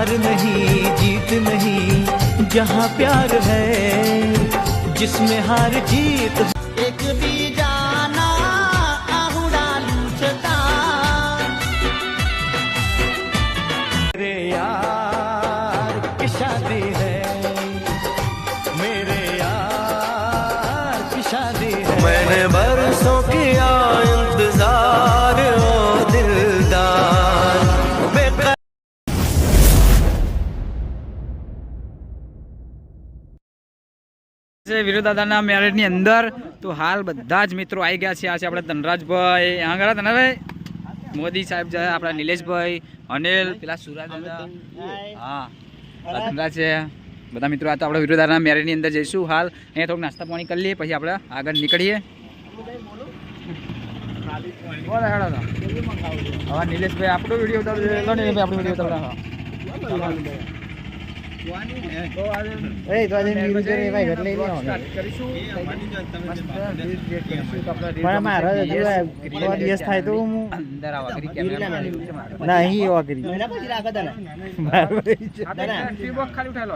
हार नहीं जीत नहीं जहाँ प्यार है जिसमें हार जीत છે દાદાના મેરેજની અંદર. તો હાલ બધા જ મિત્રો આવી ગયા છે. આ છે આપણે ધનરાજભાઈ. હા ગયા ધનરાજભાઈ? મોદી સાહેબ છે આપણા નિલેશભાઈ અનિલ પેલા સુરાજ હા ધનરાજ છે. બધા મિત્રો આ તો આપણે વિરોધાના મેરેજની અંદર જઈશું. હાલ અહીંયા થોડુંક નાસ્તા પાણી કરી લઈએ પછી આપણે આગળ નીકળીએ. હવે નિલેશભાઈ આપણો વીડિયો ઉતારજો. નિલેશભાઈ વીડિયો હા. એ તો આજે નીરુ જોડે ભાઈ ઘર લઈ લેવાનો. સ્ટાર્ટ કરીશું. મસ્ત વીસ ડેટ કરીશું. તો આપણે પણ મારે રીલ હજુ આ ક્રિએટ થોડા દિવસ થાય તો હું અંદર આવા કરી કેમેરા માં લેવું છે મારે. ના અહીં એવા કરી આપણે ટ્યુબ બોક્સ ખાલી ઉઠાવી લો.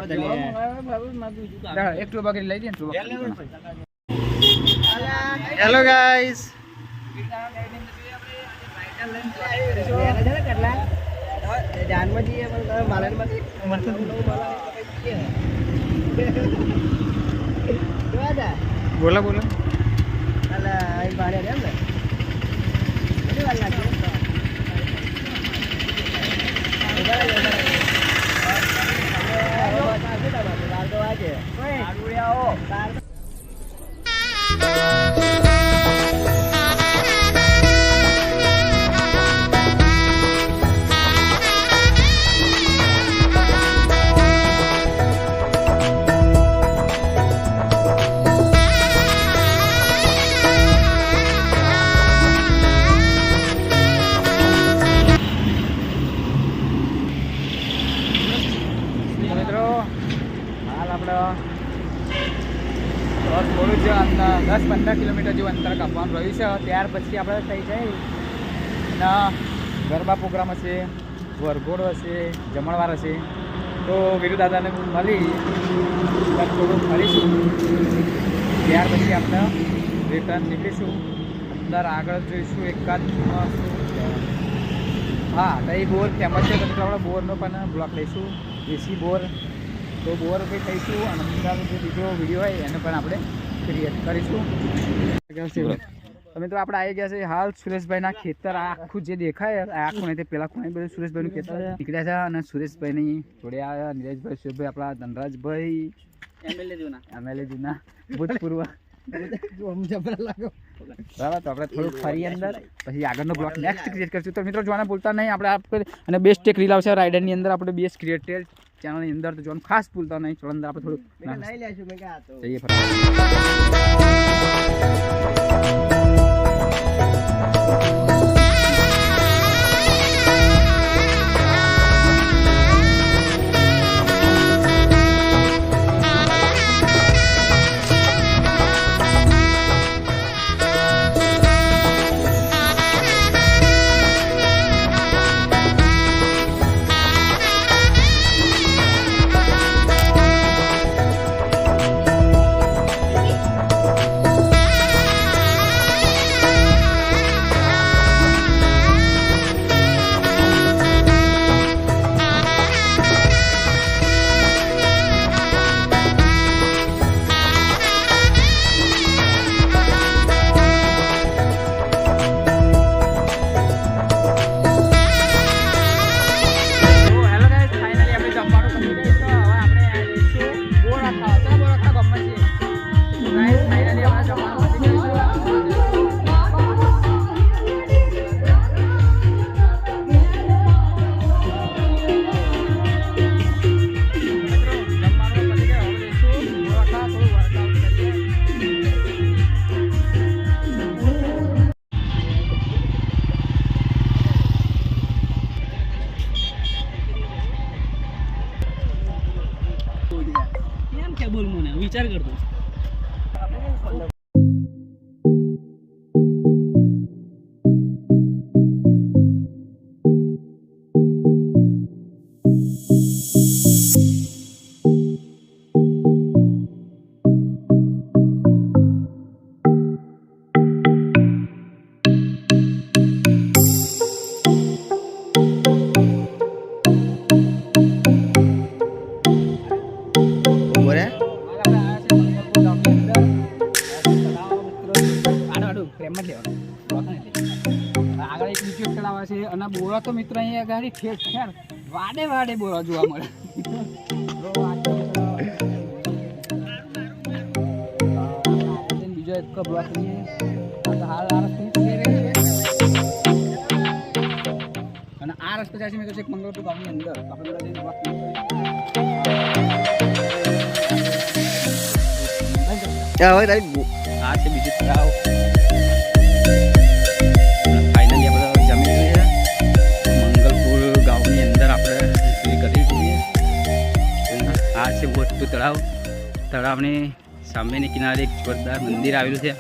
દાડા, એક ટ્યુબ કરી લઈ દે ને ટ્યુબ હેલો ગાઈસ જાનમાં જઈએ પણ તમે માલણમાંથી બોલો બોલો. અલા અહીં ભાડે રહ્યા ને કેટલી વાર લાગશે બાર તો વાગે બાર આપણે દસ થોડું જ અંદર દસ પંદર કિલોમીટર જેવું અંતર કાપવાનું રહ્યું છે. ત્યાર પછી આપણે થઈ જાય. અને ગરબા પ્રોગ્રામ હશે, વરઘોડ હશે, જમણવાર હશે. તો વીરુ દાદાને મળી થોડું ફરીશું ત્યાર પછી આપણે રિટર્ન નીકળીશું. અંદર આગળ જોઈશું એકાદ હા, તો એ બોર ફેમસ છે આપણે બોરનો પણ બ્લોક લઈશું. દેશી બોર. તો બોર કંઈ થઈશું અને અમદાવાદ જે બીજો વીડિયો હોય એને પણ આપણે ક્રિએટ કરીશું. તમે તો આપણે આવી ગયા છે હાલ સુરેશભાઈના ખેતર. આખું જે દેખાય આ આખું નહીં તે પેલા ખૂણે બધું સુરેશભાઈનું ખેતર નીકળ્યા છે અને સુરેશભાઈની જોડે આવ્યા. નીરજભાઈ સુરેશભાઈ આપણા ધનરાજભાઈ. એમએલએ જૂના ભૂતપૂર્વ. જબરા લાગો. બરાબર તો આપણે થોડું ફરી અંદર. પછી આગળનો બ્લોક નેક્સ્ટ ક્રિએટ કરશું. તો મિત્રો જોવાના ભૂલતા નહીં. આપણે અને બેસ્ટ એક રીલ આવશે રાઇડરની અંદર આપણે બેસ્ટ ક્રિએટેડ ચેનલની અંદર તો જોવાનું ખાસ ભૂલતા નહીં. ચલો અંદર આપણે થોડુંક લઈ લેશું મેં કહા તો. જઈએ ફરવા કેમ કે બોલ મને વિચાર કરતો. આગળ એક બીજું ચડાવે છે અને બોરા તો મિત્ર અહીંયા આગળ ફેર ફેર વાડે વાડે બોરા જોવા મળે. બીજો એક બ્લોક હાલ આ અને આ રસ્તો જાય છે મેં કહ્યું છે મંગળપુર ગામની અંદર. આપણે બધા જઈને બ્લોક આ છે બીજું. તળાવ આ છે મોટું તળાવ. તળાવની સામેની કિનારે એક જોરદાર મંદિર આવેલું છે.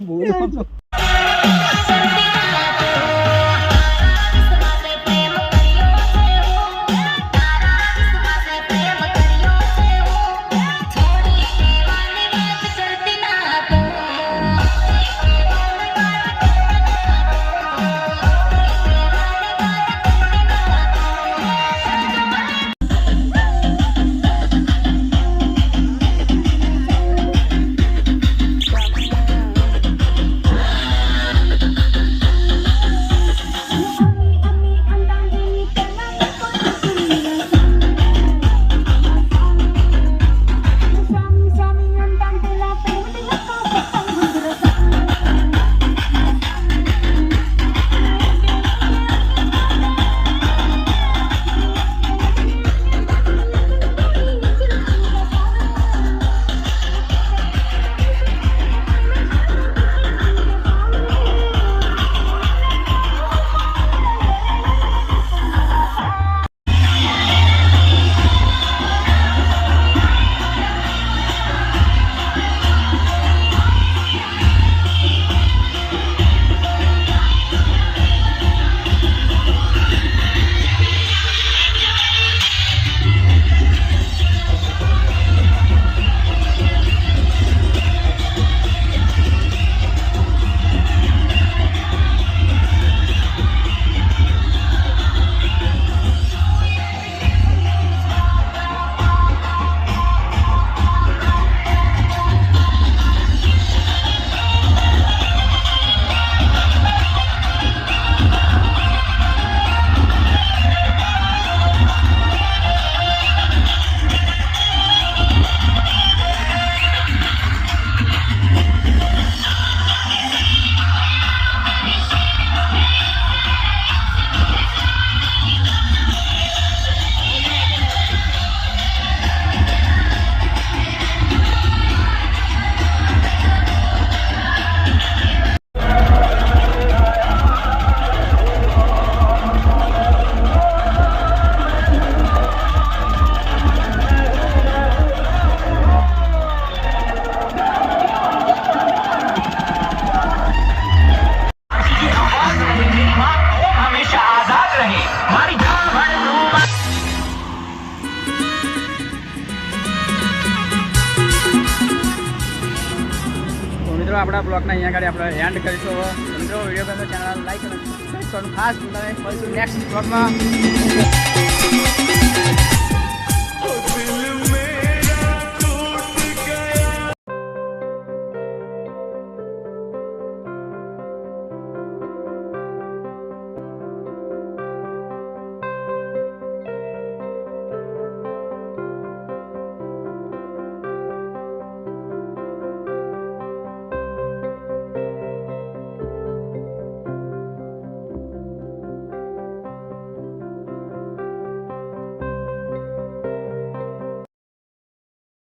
બોલો પ્રેમ બ્લોગના અહીંયા આગળ આપણે એન્ડ કરીશું. સમજો વીડિયો ગમે ચેનલ લાઈક અને સબસ્ક્રાઈબ કરવાનું ખાસ નેક્સ્ટ બ્લોગમાં